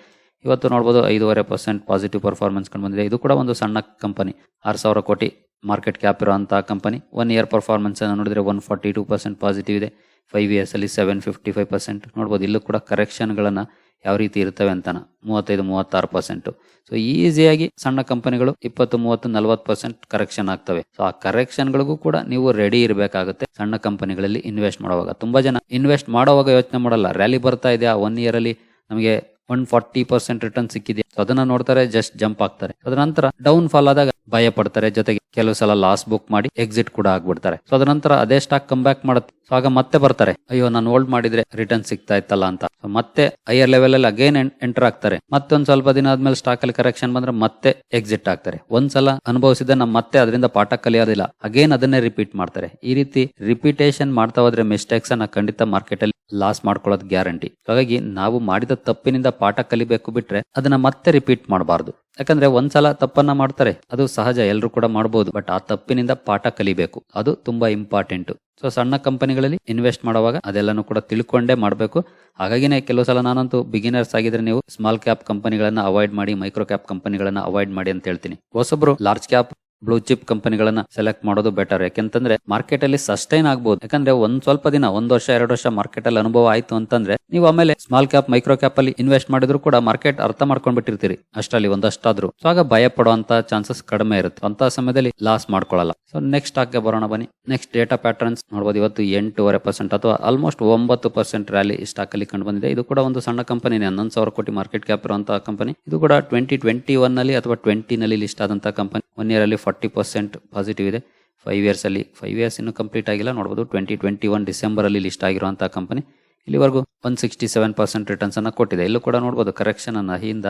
ಇವತ್ತು ನೋಡ್ಬೋದು ಐದೂವರೆ ಪರ್ಸೆಂಟ್ ಪಾಸಿಟಿವ್ ಪರ್ಫಾರ್ಮೆನ್ಸ್ ಕಂಡು ಬಂದಿದೆ. ಇದು ಕೂಡ ಒಂದು ಸಣ್ಣ ಕಂಪನಿ ಆರು ಸಾವಿರ ಕೋಟಿ ಮಾರ್ಕೆಟ್ ಕ್ಯಾಪ್ ಇರುವಂತಹ ಕಂಪನಿ ಒನ್ ಇಯರ್ ಪರ್ಫಾರ್ಮೆನ್ಸ್ ಅನ್ನು ನೋಡಿದ್ರೆ one forty two percent positive ಇದೆ. ಫೈವ್ ಇಯರ್ಸ್ ಅಲ್ಲಿ ಸೆವೆನ್ ಫಿಫ್ಟಿ ಫೈವ್ ಪರ್ಸೆಂಟ್ ನೋಡ್ಬೋದು ಇಲ್ಲೂ ಕೂಡ ಕರೆಕ್ಷನ್ಗಳನ್ನ ಯಾವ ರೀತಿ ಇರ್ತವೆ ಅಂತಾನ? ಮೂವತ್ತೈದು, ಮೂವತ್ತಾರು ಪರ್ಸೆಂಟ್ ಸೊ ಈಸಿಯಾಗಿ ಸಣ್ಣ ಕಂಪನಿಗಳು ಇಪ್ಪತ್ತು, ಮೂವತ್ತು, ನಲವತ್ತು ಪರ್ಸೆಂಟ್ ಕರೆಕ್ಷನ್ ಆಗ್ತವೆ. ಸೊ ಆ ಕರೆಕ್ಷನ್ಗಳಿಗೂ ಕೂಡ ನೀವು ರೆಡಿ ಇರಬೇಕಾಗುತ್ತೆ ಸಣ್ಣ ಕಂಪನಿಗಳಲ್ಲಿ ಇನ್ವೆಸ್ಟ್ ಮಾಡುವಾಗ. ತುಂಬಾ ಜನ ಇನ್ವೆಸ್ಟ್ ಮಾಡುವಾಗ ಯೋಚನೆ ಮಾಡಲ್ಲ. ರ್ಯಾಲಿ ಬರ್ತಾ ಇದೆ. ಆ ಒನ್ ಇಯರ್ ಅಲ್ಲಿ ನಮಗೆ ಒನ್ ಫಾರ್ಟಿ ಪರ್ಸೆಂಟ್ ರಿಟರ್ನ್ ಸಿಕ್ಕಿದೆ. ಸೊ ಅದನ್ನ ನೋಡ್ತಾರೆ ಜಸ್ಟ್ ಜಂಪ್ ಆಗ್ತಾರೆ ಅದರ ನಂತರ ಡೌನ್ ಫಾಲ್ ಆದಾಗ ಭಯ ಪಡ್ತಾರೆ ಜೊತೆಗೆ ಕೆಲವು ಸಲ ಲಾಸ್ ಬುಕ್ ಮಾಡಿ ಎಕ್ಸಿಟ್ ಕೂಡ ಆಗ್ಬಿಡ್ತಾರೆ. ಸೊ ಅದರ ನಂತರ ಅದೇ ಸ್ಟಾಕ್ ಕಮ್ ಬ್ಯಾಕ್ ಮಾಡುತ್ತೆ. ಸೊ ಆಗ ಮತ್ತೆ ಬರ್ತಾರೆ. ಅಯ್ಯೋ, ನಾನು ಹೋಲ್ಡ್ ಮಾಡಿದ್ರೆ ರಿಟರ್ನ್ ಸಿಗ್ತಾ ಇತ್ತಲ್ಲ ಅಂತ. ಮತ್ತೆ ಹೈಯರ್ ಲೆವೆಲ್ ಅಲ್ಲಿ ಅಗೇನ್ ಎಂಟರ್ ಆಗ್ತಾರೆ. ಮತ್ತೊಂದ್ ಸ್ವಲ್ಪ ದಿನ ಆದ್ಮೇಲೆ ಸ್ಟಾಕ್ ಅಲ್ಲಿ ಕರೆಕ್ಷನ್ ಬಂದ್ರೆ ಮತ್ತೆ ಎಕ್ಸಿಟ್ ಆಗ್ತಾರೆ. ಒಂದ್ಸಲ ಅನುಭವಿಸಿದ ಮತ್ತೆ ಅದರಿಂದ ಪಾಠ ಕಲಿಯೋದಿಲ್ಲ. ಅಗೇನ್ ಅದನ್ನೇ ರಿಪೀಟ್ ಮಾಡ್ತಾರೆ. ಈ ರೀತಿ ರಿಪೀಟೇಷನ್ ಮಾಡ್ತಾ ಹೋದ್ರೆ ಮಿಸ್ಟೇಕ್ಸ್ ಅನ್ನ ಖಂಡಿತ ಮಾರ್ಕೆಟ್ ಅಲ್ಲಿ ಲಾಸ್ ಮಾಡ್ಕೊಳ್ಳೋದು ಗ್ಯಾರಂಟಿ ಹಾಗಾಗಿ ನಾವು ಮಾಡಿದ ತಪ್ಪಿನಿಂದ ಪಾಠ ಕಲಿಬೇಕು ಬಿಟ್ರೆ ಅದನ್ನ ಮತ್ತೆ ರಿಪೀಟ್ ಮಾಡಬಾರ್ದು. ಯಾಕಂದ್ರೆ ಒಂದ್ಸಲ ತಪ್ಪನ್ನ ಮಾಡ್ತಾರೆ, ಅದು ಸಹಜ ಎಲ್ಲರೂ ಕೂಡ ಮಾಡಬಹುದು ಬಟ್ ಆ ತಪ್ಪಿನಿಂದ ಪಾಠ ಕಲಿಬೇಕು. ಅದು ತುಂಬಾ ಇಂಪಾರ್ಟೆಂಟ್ ಸೊ ಸಣ್ಣ ಕಂಪನಿಗಳಲ್ಲಿ ಇನ್ವೆಸ್ಟ್ ಮಾಡುವಾಗ ಅದೆಲ್ಲನೂ ಕೂಡ ತಿಳ್ಕೊಂಡೇ ಮಾಡಬೇಕು. ಹಾಗಾಗಿನೇ ಕೆಲವು ಸಲ ನಾನಂತೂ ಬಿಗಿನರ್ಸ್ ಆಗಿದ್ರೆ ನೀವು ಸ್ಮಾಲ್ ಕ್ಯಾಪ್ ಕಂಪನಿಗಳನ್ನ ಅವಾಯ್ಡ್ ಮಾಡಿ ಮೈಕ್ರೋ ಕ್ಯಾಪ್ ಕಂಪನಿಗಳನ್ನ ಅವಾಯ್ಡ್ ಮಾಡಿ ಅಂತ ಹೇಳ್ತೀನಿ. ಹೊಸೊಬ್ರು ಲಾರ್ಜ್ ಕ್ಯಾಪ್ ಬ್ಲೂ ಚಿಪ್ ಕಂಪನಿಗಳನ್ನ ಸೆಲೆಕ್ಟ್ ಮಾಡೋದು ಬೆಟರ್ ಯಾಕೆಂತಂದ್ರೆ ಮಾರ್ಕೆಟ್ ಅಲ್ಲಿ ಸಸ್ಟೈನ್ ಆಗ್ಬಹುದು ಯಾಕಂದ್ರೆ ಒಂದ್ ಸ್ವಲ್ಪ ದಿನ, ಒಂದ್ ವರ್ಷ, ಎರಡು ವರ್ಷ ಮಾರ್ಕೆಟ್ ಅಲ್ಲಿ ಅನುಭವ ಆಯ್ತು ಅಂತಂದ್ರೆ ನೀವು ಆಮೇಲೆ ಸ್ಮಾಲ್ ಕ್ಯಾಪ್ ಮೈಕ್ರೋ ಕ್ಯಾಪ್ ಅಲ್ಲಿ ಇನ್ವೆಸ್ಟ್ ಮಾಡಿದ್ರು ಕೂಡ ಮಾರ್ಕೆಟ್ ಅರ್ಥ ಮಾಡ್ಕೊಂಡ್ಬಿಟ್ಟಿರ್ತೀರಿ ಅಷ್ಟರಲ್ಲಿ ಒಂದಷ್ಟಾದ್ರು. ಸೊ ಆಗ ಭಯ ಪಡುವಂತ ಚಾನ್ಸಸ್ ಕಡಿಮೆ ಇರುತ್ತೆ. ಅಂತ ಸಮಯದಲ್ಲಿ ಲಾಸ್ ಮಾಡ್ಕೊಳ್ಳಲ್ಲ ಸೊ ನೆಕ್ಸ್ಟ್ ಸ್ಟಾಕ್ಗೆ ಬರೋಣ ಬನ್ನಿ. ನೆಕ್ಸ್ಟ್ ಡೇಟಾ ಪ್ಯಾಟರ್ನ್ಸ್ ನೋಡಬಹುದು ಇವತ್ತು ಎಂಟೂವರೆ ಪರ್ಸೆಂಟ್ ಅಥವಾ ಆಲ್ಮೋಸ್ಟ್ ಒಂಬತ್ತು ಪರ್ಸೆಂಟ್ ರ್ಯಾಲಿ ಈ ಸ್ಟಾಕ್ ಅಲ್ಲಿ ಕಂಡು ಬಂದಿದೆ. ಇದು ಕೂಡ ಒಂದು ಸಣ್ಣ ಕಂಪನಿನೇ ಹನ್ನೊಂದು ಸಾವಿರ ಕೋಟಿ ಮಾರ್ಕೆಟ್ ಕ್ಯಾಪ್ ಇರುವಂತಹ ಕಂಪನಿ ಇದು ಕೂಡ ಟ್ವೆಂಟಿ ಟ್ವೆಂಟಿ ಒನ್ನಲ್ಲಿ ಅಥವಾ ಟ್ವೆಂಟಿ ನಲ್ಲಿ ಲಿಸ್ಟ್ ಆದಂತಹ ಕಂಪನಿ ಒನ್ ಇಯರ್ ಅಲ್ಲಿ ಫಾರ್ಟಿ ಪರ್ಸೆಂಟ್ ಪಾಸಿಟಿವ್ ಇದೆ. ಫೈವ್ ಇಯರ್ಸಲ್ಲಿ ಫೈವ್ ಇಯರ್ಸ್ ಇನ್ನು ಕಂಪ್ಲೀಟ್ ಆಗಿಲ್ಲ. ನೋಡ್ಬೋದು ಟ್ವೆಂಟಿ ಟ್ವೆಂಟಿ ಒನ್ ಡಿಸೆಂಬರಲ್ಲಿ ಲಿಸ್ಟ್ ಆಗಿರುವಂಥ ಕಂಪನಿ ಇಲ್ಲಿವರೆಗೂ ಒನ್ ಸಿಕ್ಸ್ಟಿ ಸೆವೆನ್ ಪರ್ಸೆಂಟ್ ರಿಟರ್ನ್ಸನ್ನು ಕೊಟ್ಟಿದೆ. ಇಲ್ಲೂ ಕೂಡ ನೋಡ್ಬೋದು ಕರೆಕ್ಷನ್ ಅನ್ನು ಹಿಂದ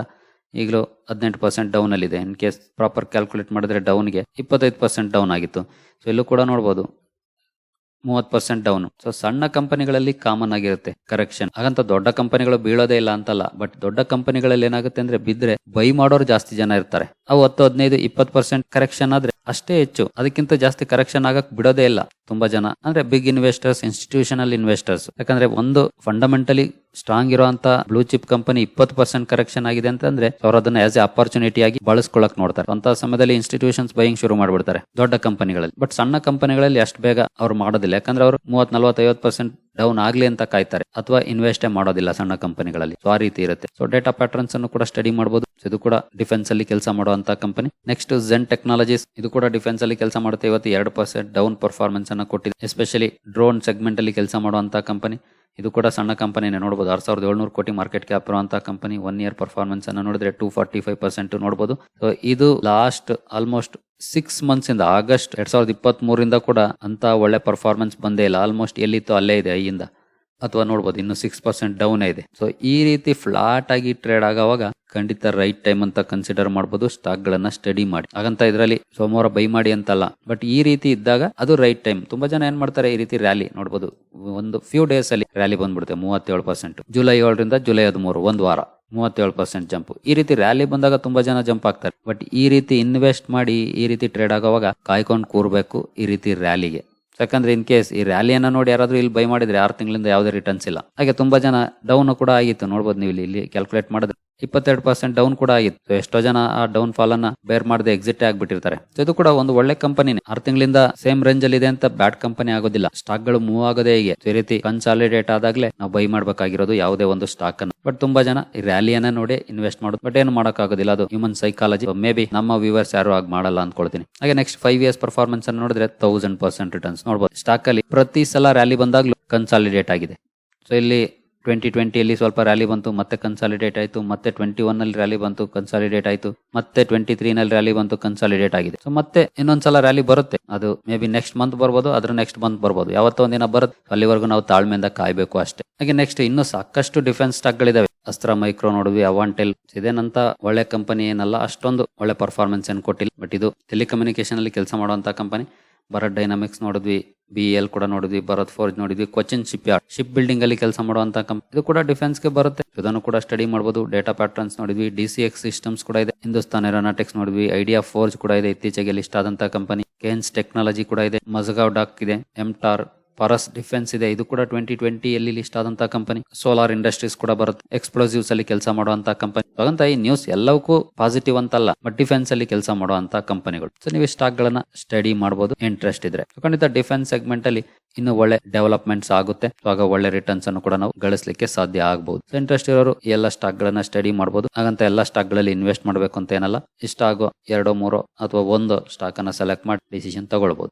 ಈಗಲೂ ಹದಿನೆಂಟು ಪರ್ಸೆಂಟ್ ಡೌನಲ್ಲಿದೆ ಇನ್ ಕೇಸ್ ಪ್ರಾಪರ್ ಕ್ಯಾಲ್ಕುಲೇಟ್ ಮಾಡಿದ್ರೆ ಡೌನ್ಗೆ ಇಪ್ಪತ್ತೈದು ಪರ್ಸೆಂಟ್ ಡೌನ್ ಆಗಿತ್ತು. ಸೊ ಇಲ್ಲೂ ಕೂಡ ನೋಡಬಹುದು ಮೂವತ್ ಪರ್ಸೆಂಟ್ ಡೌನ್ ಸೊ ಸಣ್ಣ ಕಂಪನಿಗಳಲ್ಲಿ ಕಾಮನ್ ಆಗಿರುತ್ತೆ ಕರೆಕ್ಷನ್ ಹಾಗಂತ ದೊಡ್ಡ ಕಂಪನಿಗಳು ಬೀಳೋದೇ ಇಲ್ಲ ಅಂತಲ್ಲ. ಬಟ್ ದೊಡ್ಡ ಕಂಪನಿಗಳಲ್ಲಿ ಏನಾಗುತ್ತೆ ಅಂದ್ರೆ ಬಿದ್ರೆ ಬೈ ಮಾಡೋರು ಜಾಸ್ತಿ ಜನ ಇರ್ತಾರೆ. ಅವು ಹತ್ತು, ಹದಿನೈದು, ಇಪ್ಪತ್ತು ಪರ್ಸೆಂಟ್ ಕರೆಕ್ಷನ್ ಆದ್ರೆ ಅಷ್ಟೇ ಹೆಚ್ಚು. ಅದಕ್ಕಿಂತ ಜಾಸ್ತಿ ಕರೆಕ್ಷನ್ ಆಗಕ್ ಬಿಡೋದೇ ಇಲ್ಲ ತುಂಬಾ ಜನ. ಅಂದ್ರೆ ಬಿಗ್ ಇನ್ವೆಸ್ಟರ್ಸ್ ಇನ್ಸ್ಟಿಟ್ಯೂಷನಲ್ ಇನ್ವೆಸ್ಟರ್ಸ್ ಯಾಕಂದ್ರೆ ಒಂದು ಫಂಡಮೆಂಟಲಿ ಸ್ಟ್ರಾಂಗ್ ಇರುವಂತ ಬ್ಲೂ ಚಿಪ್ ಕಂಪನಿ ಇಪ್ಪತ್ತು ಪರ್ಸೆಂಟ್ ಕರೆಕ್ಷನ್ ಆಗಿದೆ ಅಂತಂದ್ರೆ ಅವರು ಅದನ್ನ ಆಸ್ ಎ ಅಪರ್ಚುನಿಟಿ ಆಗಿ ಬಳಸ್ಕೊಳಕ್ ನೋಡ್ತಾರೆ. ಅಂತ ಸಮಯದಲ್ಲಿ ಇನ್ಸ್ಟಿಟ್ಯೂಷನ್ಸ್ ಬೈಯಿಂಗ್ ಶುರು ಮಾಡ್ಬಿಡ್ತಾರೆ ದೊಡ್ಡ ಕಂಪನಿಗಳಲ್ಲಿ ಬಟ್ ಸಣ್ಣ ಕಂಪನಿಗಳಲ್ಲಿ ಅಷ್ಟು ಬೇಗ ಅವ್ರು ಮಾಡೋದಿಲ್ಲ. ಯಾಕಂದ್ರೆ ಅವರು ಮೂವತ್ ನಲ್ವತ್ತೈವತ್ತು ಪರ್ಸೆಂಟ್ ಡೌನ್ ಆಗ್ಲಿ ಅಂತ ಕಾಯ್ತಾರೆ. ಅಥವಾ ಇನ್ವೆಸ್ಟೇ ಮಾಡೋದಿಲ್ಲ ಸಣ್ಣ ಕಂಪನಿಗಳಲ್ಲಿ ಆ ರೀತಿ ಇರುತ್ತೆ. ಸೊ ಡೇಟಾ ಪ್ಯಾಟರ್ನ್ಸ್ ಅನ್ನು ಕೂಡ ಸ್ಟಡಿ ಮಾಡಬಹುದು ಇದು ಕೂಡ ಡಿಫೆನ್ಸ್ ಅಲ್ಲಿ ಕೆಲಸ ಮಾಡುವಂತ ಕಂಪನಿ ನೆಕ್ಸ್ಟ್ ಝೆನ್ ಟೆಕ್ನಾಲಜೀಸ್ ಇದು ಕೂಡ ಡಿಫೆನ್ಸ್ ಅಲ್ಲಿ ಕೆಲಸ ಮಾಡುತ್ತೆ. ಇವತ್ತು ಎರಡು ಪರ್ಸೆಂಟ್ ಡೌನ್ ಪರ್ಫಾರ್ಮೆನ್ಸ್ ಅನ್ನು ಕೊಟ್ಟಿದೆ. ಎಸ್ಪೆಷಲಿ ಡ್ರೋನ್ ಸೆಗ್ಮೆಂಟ್ ಅಲ್ಲಿ ಕೆಲಸ ಮಾಡುವಂತ ಕಂಪನಿ ಇದು ಕೂಡ ಸಣ್ಣ ಕಂಪನಿನೇ. ನೋಡ್ಬೋದು ಆರು ಸಾವಿರದ ಏಳ್ನೂರು ಕೋಟಿ ಮಾರ್ಕೆಟ್ ಕ್ಯಾಪ್ ಇರುವಂತಹ ಕಂಪನಿ ಒನ್ ಇಯರ್ ಪರ್ಫಾರ್ಮೆನ್ಸ್ ಅನ್ನು ನೋಡಿದ್ರೆ ಟೂ ಫಾರ್ಟಿ ಫೈವ್ ಪರ್ಸೆಂಟ್ ನೋಡಬಹುದು ಸೊ ಇದು ಲಾಸ್ಟ್ ಆಲ್ಮೋಸ್ಟ್ ಸಿಕ್ಸ್ ಮಂತ್ಸ್ ಇಂದ, ಆಗಸ್ಟ್ ಎರಡ್ ಸಾವಿರದ ಇಪ್ಪತ್ತ್ ಮೂರಿಂದ ಕೂಡ ಅಂತ ಒಳ್ಳೆ ಪರ್ಫಾರ್ಮೆನ್ಸ್ ಬಂದೇ ಇಲ್ಲ. ಆಲ್ಮೋಸ್ಟ್ ಎಲ್ಲಿತ್ತು ಅಲ್ಲೇ ಇದೆ ಐಯಿಂದ ಅಥವಾ ನೋಡ್ಬೋದು ಇನ್ನು ಸಿಕ್ಸ್ ಪರ್ಸೆಂಟ್ ಡೌನ್ ಇದೆ. ಸೊ ಈ ರೀತಿ ಫ್ಲಾಟ್ ಆಗಿ ಟ್ರೇಡ್ ಆಗುವಾಗ ಖಂಡಿತ ರೈಟ್ ಟೈಮ್ ಅಂತ ಕನ್ಸಿಡರ್ ಮಾಡಬಹುದು ಸ್ಟಾಕ್ ಗಳನ್ನ ಸ್ಟಡಿ ಮಾಡಿ. ಹಾಗಂತ ಇದರಲ್ಲಿ ಸೋಮವಾರ ಬೈ ಮಾಡಿ ಅಂತಲ್ಲ. ಬಟ್ ಈ ರೀತಿ ಇದ್ದಾಗ ಅದು ರೈಟ್ ಟೈಮ್ ತುಂಬಾ ಜನ ಏನ್ ಮಾಡ್ತಾರೆ, ಈ ರೀತಿ ರ್ಯಾಲಿ ನೋಡಬಹುದು ಒಂದು ಫ್ಯೂ ಡೇಸ್ ಅಲ್ಲಿ ರ್ಯಾಲಿ ಬಂದ್ಬಿಡುತ್ತೆ, ಮೂವತ್ತೇಳು ಪರ್ಸೆಂಟ್ ಜುಲೈ ಏಳರಿಂದ ಜುಲೈ ಹದಿಮೂರು, ಒಂದು ವಾರ, ಮೂವತ್ತೇಳು ಪರ್ಸೆಂಟ್ ಜಂಪ್ ಈ ರೀತಿ ರ್ಯಾಲಿ ಬಂದಾಗ ತುಂಬಾ ಜನ ಜಂಪ್ ಆಗ್ತಾರೆ. ಬಟ್ ಈ ರೀತಿ ಇನ್ವೆಸ್ಟ್ ಮಾಡಿ, ಈ ರೀತಿ ಟ್ರೇಡ್ ಆಗೋವಾಗ ಕಾಯ್ಕೊಂಡು ಕೂರ್ಬೇಕು, ಈ ರೀತಿ ರ್ಯಾಲಿಗೆ ಯಾಕಂದ್ರೆ ಇನ್ ಕೇಸ್ ಈ ರ್ಯಾಲಿಯನ್ನ ನೋಡಿ ಯಾರಾದ್ರೂ ಇಲ್ಲಿ ಬೈ ಮಾಡಿದ್ರೆ ಆರು ತಿಂಗಳಿಂದ ಯಾವುದೇ ರಿಟರ್ನ್ಸ್ ಇಲ್ಲ. ಹಾಗೆ ತುಂಬಾ ಜನ ಡೌನ್ ಕೂಡ ಆಗಿತ್ತು. ನೋಡ್ಬೋದು ನೀವು ಇಲ್ಲಿ- ಇಲ್ಲಿ ಕ್ಯಾಲ್ಕುಲೇಟ್ ಮಾಡಿದ್ರೆ. ಇಪ್ಪತ್ತೆರಡು ಪರ್ಸೆಂಟ್ ಡೌನ್ ಕೂಡ ಆಗಿತ್ತು. ಎಷ್ಟೋ ಜನ ಆ ಡೌನ್ ಫಾಲ್ ಅನ್ನ ಬೇರ್ ಮಾಡದೆ ಎಕ್ಸಿಟ್ ಆಗಿಬಿಟ್ಟಿರ್ತಾರೆ. ಇದು ಕೂಡ ಒಂದು ಒಳ್ಳೆ ಕಂಪನಿ ಆರು ತಿಂಗಳಿಂದ ಸೇಮ್ ರೇಂಜ್ ಅಲ್ಲಿ ಇದೆ ಅಂತ ಬ್ಯಾಡ್ ಕಂಪನಿ ಆಗೋದಿಲ್ಲ. ಸ್ಟಾಕ್ಗಳು ಮೂವ್ ಆಗೋದೇ ಹೀಗೆ. ಈ ರೀತಿ ಕನ್ಸಾಲಿಡೇಟ್ ಆದಾಗ್ಲೇ ನಾವು ಬೈ ಮಾಡಬೇಕಾಗಿರೋದು ಯಾವುದೇ ಒಂದು ಸ್ಟಾಕ್ ಅನ್ನು. ಬಟ್ ತುಂಬಾ ಜನ ರ್ಯಾಲಿಯನ್ನ ನೋಡಿ ಇನ್ವೆಸ್ಟ್ ಮಾಡೋದು. ಬಟ್ ಏನು ಮಾಡೋಕ್ಕಾಗೋದಿಲ್ಲ. ಅದು ಹ್ಯೂಮನ್ ಸೈಕಾಲಜಿ ಮೇ ಬಿ ನಮ್ಮ ವ್ಯೂವರ್ಸ್ ಯಾರು ಆಗಿ ಮಾಡಲ್ಲ ಅನ್ಕೊಳ್ತೀನಿ. ಹಾಗೆ ನೆಕ್ಸ್ಟ್ ಫೈವ್ ಇಯರ್ಸ್ ಪರ್ಫಾರ್ಮೆನ್ಸ್ ಅನ್ನು ನೋಡಿದ್ರೆ ತೌಸಂಡ್ ಪರ್ಸೆಂಟ್ ರಿಟರ್ನ್ಸ್ ನೋಡಬಹುದು ಸ್ಟಾಕ್ ಅಲ್ಲಿ ಪ್ರತಿ ಸಲ ರ್ಯಾಲಿ ಬಂದಾಗ್ಲೂ ಕನ್ಸಾಲಿಡೇಟ್ ಆಗಿದೆ. ಸೊ ಇಲ್ಲಿ ಟ್ವೆಂಟಿ ಟ್ವೆಂಟಿಯಲ್ಲಿ ಸ್ವಲ್ಪ ರ್ಯಾಲಿ ಬಂತು, ಮತ್ತೆ ಕನ್ಸಾಲಿಡೇಟ್ ಆಯಿತು, ಮತ್ತೆ ಟ್ವೆಂಟಿ ಒನ್ನಲ್ಲಿ ರ್ಯಾಲಿ ಬಂತು ಕನ್ಸಾಲಿಡೇಟ್ ಆಯಿತು, ಮತ್ತೆ ಟ್ವೆಂಟಿ ತ್ರೀನಲ್ಲಿ ರ್ಯಾಲಿ ಬಂತು ಕನ್ಸಾಲಿಡೇಟ್ ಆಗಿದೆ. ಸೊ ಮತ್ತೆ ಇನ್ನೊಂದ್ಸಲ ರ್ಯಾಲಿ ಬರುತ್ತೆ. ಅದು ಮೇ ಬಿ ನೆಕ್ಸ್ಟ್ ಮಂತ್ ಬರ್ಬೋದು ಅದ್ರ ನೆಕ್ಸ್ಟ್ ಮಂತ್ ಬರ್ಬೋದು. ಯಾವತ್ತೋ ಒಂದಿನ ಬರುತ್ತೆ. ಅಲ್ಲಿವರೆಗೂ ನಾವು ತಾಳ್ಮೆಯಿಂದ ಕಾಯಬೇಕು ಅಷ್ಟೇ. ಹಾಗೆ ನೆಕ್ಸ್ಟ್ ಇನ್ನೂ ಸಾಕಷ್ಟು ಡಿಫೆನ್ಸ್ ಸ್ಟಾಕ್ಗಳಿದಾವೆ ಅಸ್ತ್ರ ಮೈಕ್ರೋ ನೋಡಿದ್ವಿ ಅವಾಂಟೆಲ್ ಇದೇನಂತ ಒಳ್ಳೆ ಕಂಪನಿ ಏನಲ್ಲ, ಅಷ್ಟೊಂದು ಒಳ್ಳೆ ಪರ್ಫಾರ್ಮೆನ್ಸ್ ಏನು ಕೊಟ್ಟಿಲ್ಲ. ಬಟ್ ಇದು ಟೆಲಿಕಮ್ಯುನಿಕೇಶನ್ ಅಲ್ಲಿ ಕೆಲಸ ಮಾಡುವಂತ ಕಂಪನಿ ಭರತ್ ಡೈನಾಮಿಕ್ಸ್ ನೋಡಿದ್ವಿ ಬಿ ಎಲ್ ಕೂಡ ನೋಡಿದ್ವಿ ಭರತ್ ಫೋರ್ಜ್ ನೋಡಿದ್ವಿ Cochin ship yard ship building ಅಲ್ಲಿ ಕೆಲಸ ಮಾಡುವಂತ ಕಂಪನಿ ಇದು ಕೂಡ ಡಿಫೆನ್ಸ್ಗೆ ಬರುತ್ತೆ. ಇದನ್ನು ಕೂಡ ಸ್ಟಡಿ ಮಾಡಬಹುದು ಡೇಟಾ ಪ್ಯಾಟರ್ನ್ಸ್ ನೋಡಿದ್ವಿ ಡಿ ಸಿ ಎಕ್ಸ್ ಸಿಸ್ಟಮ್ಸ್ ಕೂಡ ಇದೆ. ಹಿಂದೂಸ್ತಾನ್ ಏರೋನಾಟಿಕ್ಸ್ ನೋಡಿದ್ವಿ ಐಡಿಯಾ ಫೋರ್ಜ್ ಕೂಡ ಇದೆ, ಇತ್ತೀಚೆಗೆ ಲಿಸ್ಟ್ ಆದಂತ ಕಂಪನಿ ಕೇನ್ಸ್ ಟೆಕ್ನಾಲಜಿ ಕೂಡ ಇದೆ ಮಜಗಾವ್ ಡಾಕ್ ಇದೆ ಎಂಟಾರ್ ಪರಸ್ ಡಿಫೆನ್ಸ್ ಇದೆ. ಇದು ಕೂಡ ಟ್ವೆಂಟಿ ಟ್ವೆಂಟಿ ಅಲ್ಲಿ ಲಿಸ್ಟ್ ಆದಂತಹ ಕಂಪನಿ ಸೋಲಾರ್ ಇಂಡಸ್ಟ್ರೀಸ್ ಕೂಡ ಬರುತ್ತೆ. ಎಕ್ಸ್ಪ್ಲೋಸಿವ್ಸ್ ಅಲ್ಲಿ ಕೆಲಸ ಮಾಡುವಂತಹ ಕಂಪನಿ ಹಾಗಂತ ಈ ನ್ಯೂಸ್ ಎಲ್ಲವಕ್ಕೂ ಪಾಸಿಟಿವ್ ಅಂತಲ್ಲ ಬಟ್ ಡಿಫೆನ್ಸ್ ಅಲ್ಲಿ ಕೆಲಸ ಮಾಡುವಂತಹ ಕಂಪನಿಗಳು ಸೊ ನೀವು ಸ್ಟಾಕ್ ಗಳನ್ನ ಸ್ಟಡಿ ಮಾಡಬಹುದು ಇಂಟ್ರೆಸ್ಟ್ ಇದ್ರೆ. ಖಂಡಿತ ಡಿಫೆನ್ಸ್ ಸೆಗ್ಮೆಂಟ್ ಅಲ್ಲಿ ಇನ್ನು ಒಳ್ಳೆ ಡೆವಲಪ್ಮೆಂಟ್ಸ್ ಆಗುತ್ತೆ. ಆಗ ಒಳ್ಳೆ ರಿಟರ್ನ್ಸ್ ಅನ್ನು ಕೂಡ ನಾವು ಗಳಿಸಲಿಕ್ಕೆ ಸಾಧ್ಯ ಆಗಬಹುದು ಸೊ ಇಂಟ್ರೆಸ್ಟ್ ಇರೋರು ಎಲ್ಲ ಸ್ಟಾಕ್ ಗಳನ್ನ ಸ್ಟಡಿ ಮಾಡಬಹುದು ಹಾಗಂತ ಎಲ್ಲ ಸ್ಟಾಕ್ಗಳಲ್ಲಿ ಇನ್ವೆಸ್ಟ್ ಮಾಡಬೇಕು ಅಂತ ಏನಲ್ಲ, ಇಷ್ಟ ಆಗೋ ಎರಡು, ಮೂರು ಅಥವಾ ಒಂದು ಸ್ಟಾಕ್ ಅನ್ನ ಸೆಲೆಕ್ಟ್ ಮಾಡಿ ಡಿಸಿಷನ್ ತಗೊಳ್ಬಹುದು